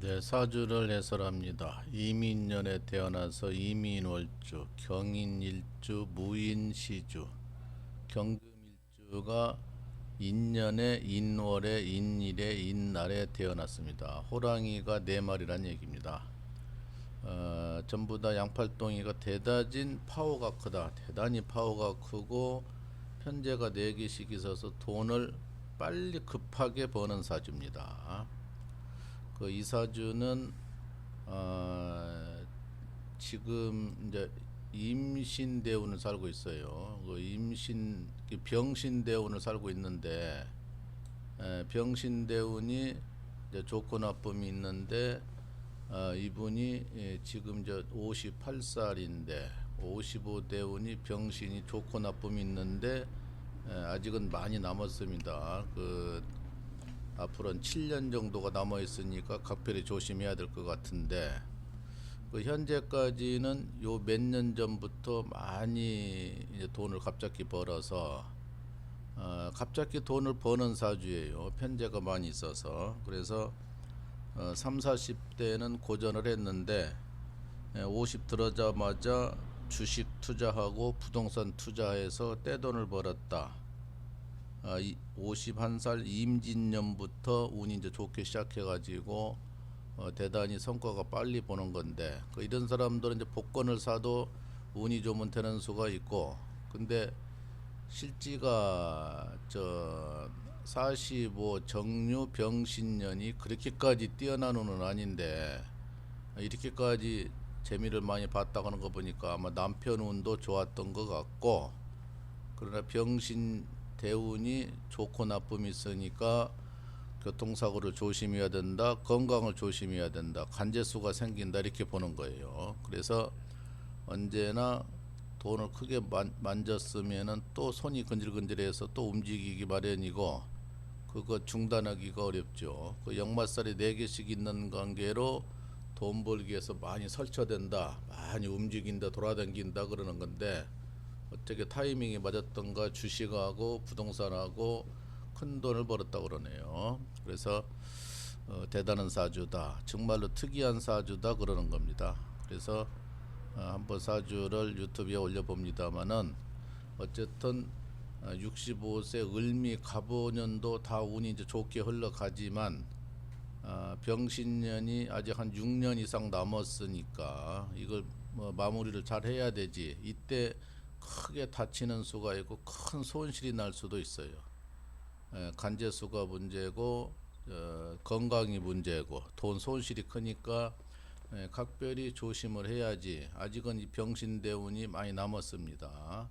네, 사주를 해설합니다. 이민년에 태어나서 이민월주, 경인일주, 무인시주, 경금일주가 인년에 인월에 인일에 인날에 태어났습니다. 호랑이가 네 마리란 얘기입니다. 어, 전부 다 양팔동이가 대다진 파워가 크다. 대단히 파워가 크고 편제가 네 개씩 있어서 돈을 빨리 급하게 버는 사주입니다. 그 이사주는 어, 지금 이제 임신 대운을 살고 있어요. 그 임신 그 병신 대운을 살고 있는데 에, 병신 대운이 좋고 나쁨이 있는데 어, 이분이 예, 지금 저 58살인데 55 대운이 병신이 좋고 나쁨이 있는데 에, 아직은 많이 남았습니다. 그 앞으로는 7년 정도가 남아 있으니까 각별히 조심해야 될 것 같은데 그 현재까지는 요 몇 년 전부터 많이 이제 돈을 갑자기 벌어서 어, 갑자기 돈을 버는 사주예요. 편제가 많이 있어서 그래서 어, 3, 40대는 고전을 했는데 예, 50 들어자마자 주식 투자하고 부동산 투자해서 떼돈을 벌었다. 아, 이 51살 임진년부터 운이 이제 좋게 시작해가지고 어, 대단히 성과가 빨리 보는 건데 그 이런 사람들은 이제 복권을 사도 운이 좋으면 되는 수가 있고 근데 실지가 저 45 정유 병신년이 그렇게까지 뛰어난 운은 아닌데 이렇게까지 재미를 많이 봤다고 하는 거 보니까 아마 남편 운도 좋았던 것 같고 그러나 병신 대운이 좋고 나쁨이 있으니까 교통사고를 조심해야 된다, 건강을 조심해야 된다, 간제수가 생긴다 이렇게 보는 거예요. 그래서 언제나 돈을 크게 만, 만졌으면은 또 손이 근질근질해서 또 움직이기 마련이고 그거 중단하기가 어렵죠. 그 역마살이 네 개씩 있는 관계로 돈 벌기 위해서 많이 설쳐된다, 많이 움직인다, 돌아다닌다 그러는 건데 어떻게 타이밍이 맞았던가 주식하고 부동산하고 큰 돈을 벌었다 그러네요. 그래서 어, 대단한 사주다. 정말로 특이한 사주다 그러는 겁니다. 그래서 어, 한번 사주를 유튜브에 올려봅니다만은 어쨌든 어, 65세 을미 갑오년도 다 운이 이제 좋게 흘러가지만 아, 병신년이 아직 한 6년 이상 남았으니까 이걸 뭐 마무리를 잘 해야 되지. 이때 크게 다치는 수가 있고 큰 손실이 날 수도 있어요. 에, 간제수가 문제고 어, 건강이 문제고 돈 손실이 크니까 에, 각별히 조심을 해야지. 아직은 이 병신 대운이 많이 남았습니다.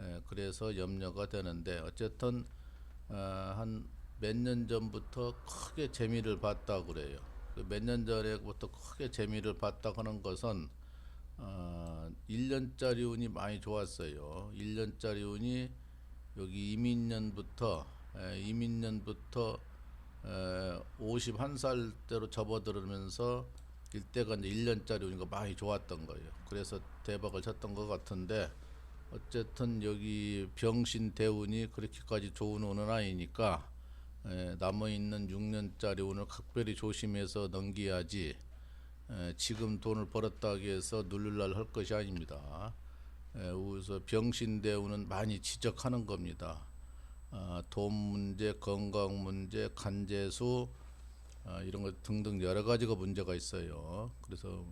에, 그래서 염려가 되는데 어쨌든 어, 한몇 년 전부터 크게 재미를 봤다 그래요. 그 몇 년 전에부터 크게 재미를 봤다 하는 것은 어, 1년짜리 운이 많이 좋았어요. 1년짜리 운이 여기 이민년부터 에, 이민년부터 에, 51살 때로 접어들으면서 일대가 이제 1년짜리 운이가 많이 좋았던 거예요. 그래서 대박을 쳤던 것 같은데 어쨌든 여기 병신 대운이 그렇게까지 좋은 운은 아니니까 에, 남아 있는 6년짜리 운을 각별히 조심해서 넘겨야지. 에, 지금 돈을 벌었다고 해서 누를날 할 것이 아닙니다. 에, 그래서 병신 대우는 많이 지적하는 겁니다. 아, 돈 문제, 건강 문제, 간제수 아, 이런 것 등등 여러 가지가 문제가 있어요. 그래서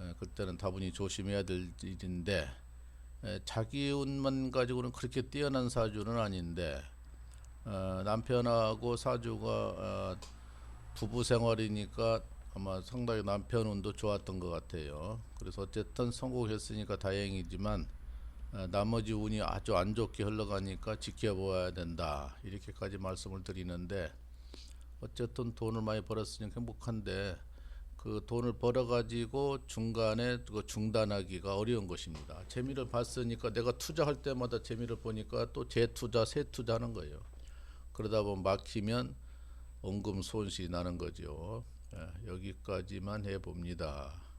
에, 그때는 다분히 조심해야 될 일인데 에, 자기 운만 가지고는 그렇게 뛰어난 사주는 아닌데 어, 남편하고 사주가 어, 부부 생활이니까 아마 상당히 남편 운도 좋았던 것 같아요. 그래서 어쨌든 성공했으니까 다행이지만 어, 나머지 운이 아주 안 좋게 흘러가니까 지켜보아야 된다 이렇게까지 말씀을 드리는데 어쨌든 돈을 많이 벌었으니 행복한데 그 돈을 벌어 가지고 중간에 그 중단하기가 어려운 것입니다. 재미를 봤으니까 내가 투자할 때마다 재미를 보니까 또 재투자, 새투자하는 거예요. 그러다 보면 막히면 원금 손실이 나는 거죠. 예, 여기까지만 해봅니다.